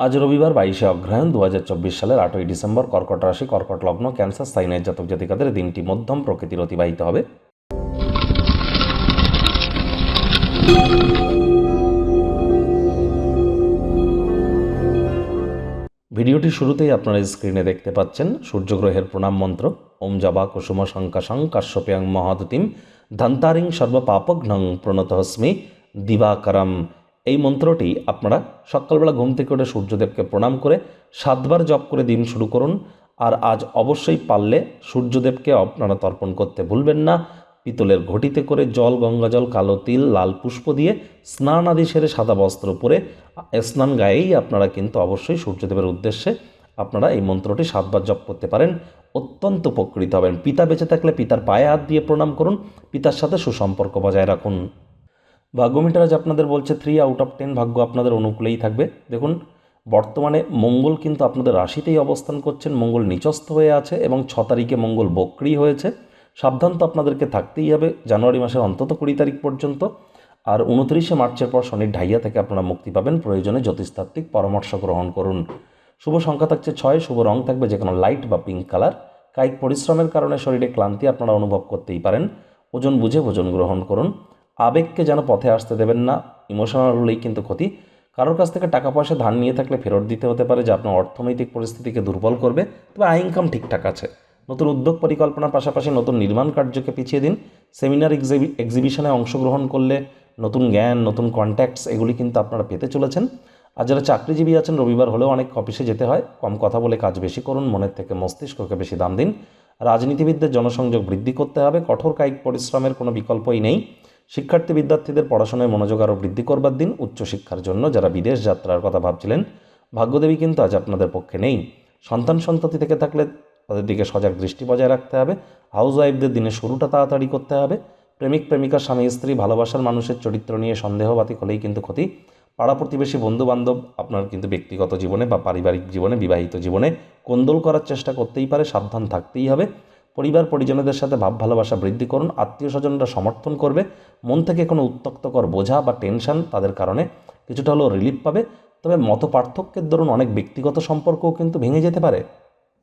আজ রবিবার বাইশে অগ্রহায়ণ দুহাজার চব্বিশ সালের আটই ডিসেম্বর কর্কট রাশি, কর্কট লগ্ন, ক্যান্সার সাইনের জাতক জাতিকাদের দিনটি মধ্যম প্রকৃতির অতিবাহিত হবে। ভিডিওটি শুরুতেই আপনারা স্ক্রিনে দেখতে পাচ্ছেন সূর্যগ্রহের প্রণাম মন্ত্র। ওম জবা কুসুম শঙ্কাশং কাশ্যপ্যাং মহাদতিম ধন্তারিং সর্বপাপঘ্নং প্রণতহস্মি দিবাকরম। এই মন্ত্রটি আপনারা সকালবেলা ঘুম থেকে উঠে সূর্যদেবকে প্রণাম করে সাতবার জপ করে দিন শুরু করুন। আর আজ অবশ্যই পারলে সূর্যদেবকে আপনারা তর্পণ করতে ভুলবেন না। পিতলের ঘটিতে করে জল, গঙ্গাজল, কালো তিল, লাল পুষ্প দিয়ে স্নান আদি সেরে সাদা বস্ত্র পরে স্নান গায়েই আপনারা কিন্তু অবশ্যই সূর্যদেবের উদ্দেশ্যে আপনারা এই মন্ত্রটি সাতবার জপ করতে পারেন। অত্যন্ত উপকৃত হবেন। পিতা বেঁচে থাকলে পিতার পায়ে হাত দিয়ে প্রণাম করুন। পিতার সাথে সুসম্পর্ক বজায় রাখুন। ভাগ্য মিটার আজ আপনাদের বলছে থ্রি আউট অফ টেন ভাগ্য আপনাদের অনুকূলেই থাকবে। দেখুন, বর্তমানে মঙ্গল কিন্তু আপনাদের রাশিতেই অবস্থান করছেন, মঙ্গল নিচস্থ হয়ে আছে এবং ছ তারিখে মঙ্গল বক্রি হয়েছে। সাবধান তো আপনাদেরকে থাকতেই হবে, জানুয়ারি মাসের অন্তত কুড়ি তারিখ পর্যন্ত। আর উনত্রিশে মার্চের পর শনির ঢাইয়া থেকে আপনারা মুক্তি পাবেন, প্রয়োজনে জ্যোতিষতাত্ত্বিক পরামর্শ গ্রহণ করুন। শুভ সংখ্যা থাকছে ছয়, শুভ রং থাকবে যে কোনো লাইট বা পিঙ্ক কালার কায়িক পরিশ্রমের কারণে শরীরে ক্লান্তি আপনারা অনুভব করতেই পারেন। ওজন বুঝে ভোজন গ্রহণ করুন। আবেগকে যেন পথে আসতে দেবেন না ইমোশনাল হলেই কিন্তু ক্ষতি। কারোর কাছ থেকে টাকা পয়সা ধার নিয়ে থাকলে ফেরত দিতে হতে পারে, যা আপনার অর্থনৈতিক পরিস্থিতিকে দুর্বল করবে, তবে আয় ইনকাম ঠিকঠাক আছে। নতুন উদ্যোগ পরিকল্পনার পাশাপাশি নতুন নির্মাণ কার্যকে পিছিয়ে দিন। সেমিনার এক্সিবি এক্সিবিশনে অংশগ্রহণ করলে নতুন জ্ঞান, নতুন কন্ট্যাক্টস এগুলি কিন্তু আপনারা পেতে চলেছেন। আর যারা চাকরিজীবী আছেন, রবিবার হলেও অনেক অফিসে যেতে হয়। কম কথা বলে কাজ বেশি করুন, মনের থেকে মস্তিষ্ককে বেশি দাম দিন। রাজনীতিবিদদের জনসংযোগ বৃদ্ধি করতে হবে, কঠোর কায়িক পরিশ্রমের কোনো বিকল্পই নেই। শিক্ষার্থী বিদ্যার্থীদের পড়াশোনায় মনোযোগ আরও বৃদ্ধি করবার দিন উচ্চশিক্ষার জন্য যারা বিদেশ যাত্রার কথা ভাবছিলেন, ভাগ্যদেবী কিন্তু আজ আপনাদের পক্ষে নেই। সন্তান সন্ততি থেকে থাকলে তাদের দিকে সজাগ দৃষ্টি বজায় রাখতে হবে হাউস ওয়াইফদের দিনের শুরুটা তাড়াতাড়ি করতে হবে। প্রেমিক, প্রেমিকা, স্বামী, স্ত্রী, ভালোবাসার মানুষের চরিত্র নিয়ে সন্দেহবাতিক হলেই কিন্তু ক্ষতি। পাড়া প্রতিবেশী বন্ধু বান্ধব আপনার কিন্তু ব্যক্তিগত জীবনে বা পারিবারিক জীবনে, বিবাহিত জীবনে কোন্দল করার চেষ্টা করতেই পারে, সাবধান থাকতেই হবে। পরিবার পরিজনদের সাথে ভাব ভালোবাসা বৃদ্ধি করুন, আত্মীয় স্বজনরা সমর্থন করবে, মন থেকে কোনো উত্তক্তকর বোঝা বা টেনশন তাদের কারণে কিছুটা হলেও রিলিফ পাবে। তবে মত পার্থক্যের দরুন অনেক ব্যক্তিগত সম্পর্কও কিন্তু ভেঙে যেতে পারে।